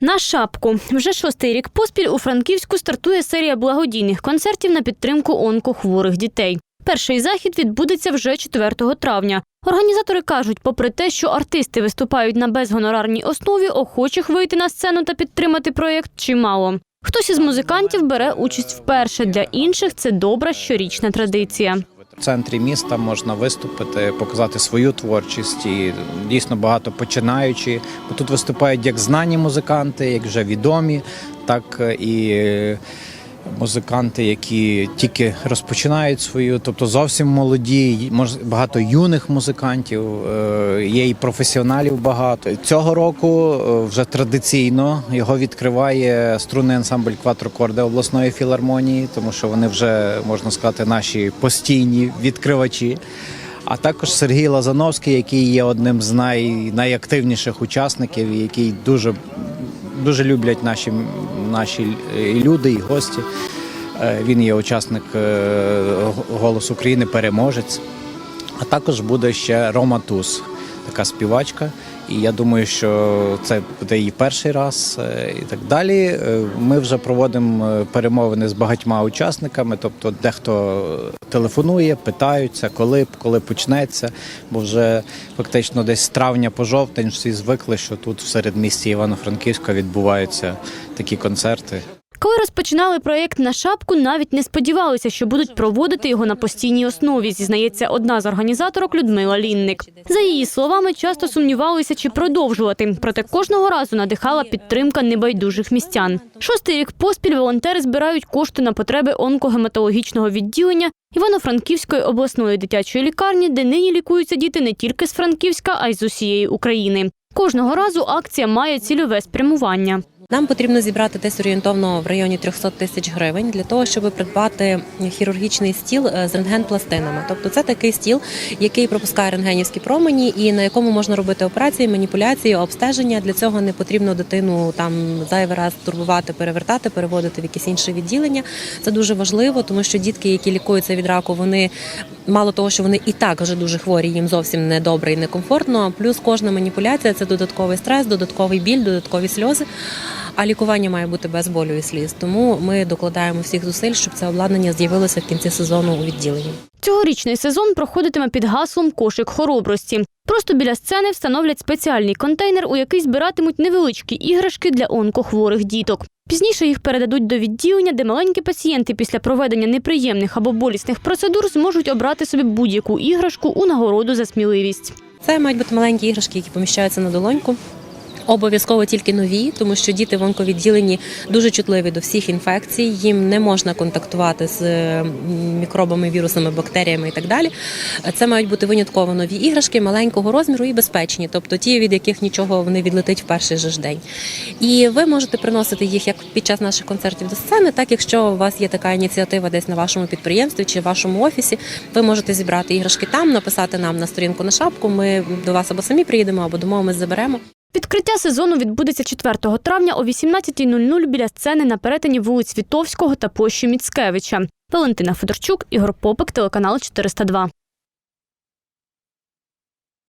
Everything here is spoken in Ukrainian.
На шапку вже шостий рік поспіль у Франківську стартує серія благодійних концертів на підтримку онкохворих дітей. Перший захід відбудеться вже 4 травня. Організатори кажуть, попри те, що артисти виступають на безгонорарній основі, охочих вийти на сцену та підтримати проєкт чимало. Хтось із музикантів бере участь вперше. Для інших це добра щорічна традиція. В центрі міста можна виступити, показати свою творчість і дійсно багато починаючи. Бо тут виступають як знані музиканти, як вже відомі, так і музиканти, які тільки розпочинають свою, тобто зовсім молоді, багато юних музикантів, е, є і професіоналів багато. Цього року е, вже традиційно його відкриває струнний ансамбль Кватрокорди обласної філармонії, тому що вони вже можна сказати наші постійні відкривачі. А також Сергій Лазановський, який є одним з най, найактивніших учасників, який дуже, дуже люблять наші, наші люди і гості. Е, Він є учасник е, «Голос України, переможець. А також буде ще Рома Туз, така співачка. І я думаю, що це буде її перший раз е, і так далі. Е, Ми вже проводимо е, перемовини з багатьма учасниками, тобто дехто телефонує, питаються, коли, коли почнеться, бо вже фактично десь з травня по жовтень всі звикли, що тут в середмісті Івано-Франківська відбуваються такі концерти. Коли розпочинали проєкт на шапку, навіть не сподівалися, що будуть проводити його на постійній основі, зізнається одна з організаторок Людмила Лінник. За її словами, часто сумнівалися, чи продовжувати. Проте кожного разу надихала підтримка небайдужих містян. Шостий рік поспіль волонтери збирають кошти на потреби онкогематологічного відділення Івано-Франківської обласної дитячої лікарні, де нині лікуються діти не тільки з Франківська, а й з усієї України. Кожного разу акція має цільове спрямування. Нам потрібно зібрати десь орієнтовно в районі 300 тисяч гривень для того, щоб придбати хірургічний стіл е, з рентген-пластинами. Тобто це такий стіл, який пропускає рентгенівські промені, і на якому можна робити операції, маніпуляції, обстеження. Для цього не потрібно дитину там зайвий раз турбувати, перевертати, переводити в якесь інше відділення. Це дуже важливо, тому що дітки, які лікуються від раку, вони мало того, що вони і так вже дуже хворі, їм зовсім не добре і некомфортно. Плюс кожна маніпуляція це додатковий стрес, додатковий біль, додаткові сльози. А лікування має бути без болю і сліз. Тому ми докладаємо всіх зусиль, щоб це обладнання з'явилося в кінці сезону у відділенні. Цьогорічний сезон проходитиме під гаслом Кошик хоробрості. Просто біля сцени встановлять спеціальний контейнер, у який збиратимуть невеличкі іграшки для онкохворих діток. Пізніше їх передадуть до відділення, де маленькі пацієнти після проведення неприємних або болісних процедур зможуть обрати собі будь-яку іграшку у нагороду за сміливість. Це мають бути маленькі іграшки, які поміщаються на долоньку. Обов'язково тільки нові, тому що діти в онковідділенні дуже чутливі до всіх інфекцій. Їм не можна контактувати з е, мікробами, вірусами, бактеріями і так далі. Це мають бути винятково нові іграшки маленького розміру і безпечні, тобто ті, від яких нічого не відлетить в перший же ж день. І ви можете приносити їх як під час наших концертів до сцени, так якщо у вас є така ініціатива десь на вашому підприємстві чи в вашому офісі, ви можете зібрати іграшки там, написати нам на сторінку на шапку. Ми до вас або самі приїдемо, або домовимось заберемо. Відкриття сезону відбудеться 4 травня о 18.00 біля сцени на перетині вулиць Вітовського та площі Міцкевича. Валентина Федорчук, Ігор Попик, телеканал 402.